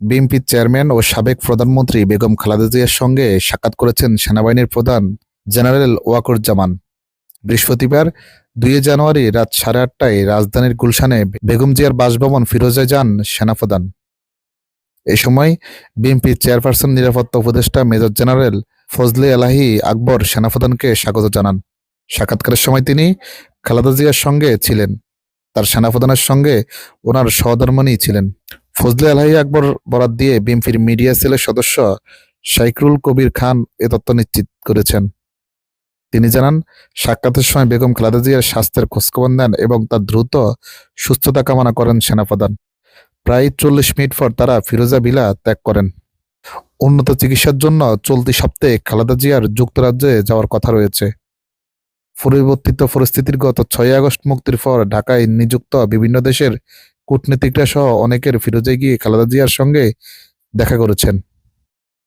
বিএনপির চেয়ারম্যান ও সাবেক প্রধানমন্ত্রী বেগম খালেদা জিয়ার সঙ্গে সাক্ষাৎ করেছেন সেনাবাহিনীর প্রধান জেনারেল ওয়াকুরুজ্জামান। বৃহস্পতিবার দুই জানুয়ারি রাত সাড়ে আটটায় রাজধানীর গুলশানে বেগম জিয়ার বাসভবন ফিরোজে যান সেনাপ্রধান। এ সময় বিএনপির চেয়ারপারসন, নিরাপত্তা উপদেষ্টা মেজর জেনারেল ফজলে এলাহি আকবর সেনাপ্রধানকে স্বাগত জানান। সাক্ষাৎকারের সময় তিনি খালেদা জিয়ার সঙ্গে ছিলেন। তার সেনাপ্রধানের সঙ্গে ওনার সহধর্মণী ছিলেন। ফজলে আলহাই আকবর বরাত দিয়ে বিএনপির মিডিয়া সেলের সদস্য শাইকরুল কবির খান এ তথ্য নিশ্চিত করেছেন। তিনি জানান, সাক্ষাতের সময় বেগম খালেদা জিয়ার স্বাস্থ্যের খোঁজখবর নেন এবং তার দ্রুত সুস্থতা কামনা করেন সেনাপ্রধান। প্রায় চল্লিশ মিনিট পর তারা ফিরোজা ভিলা ত্যাগ করেন। উন্নত চিকিৎসার জন্য চলতি সপ্তাহে খালেদা জিয়ার যুক্তরাজ্যে যাওয়ার কথা রয়েছে। পরিবর্তিত পরিস্থিতির গত ছয় আগস্ট মুক্তির পর ঢাকায় নিযুক্ত বিভিন্ন দেশের কূটনীতিকরা সহ অনেকের ফিরোজে গিয়ে খালেদা জিয়ার সঙ্গে দেখা করেছেন।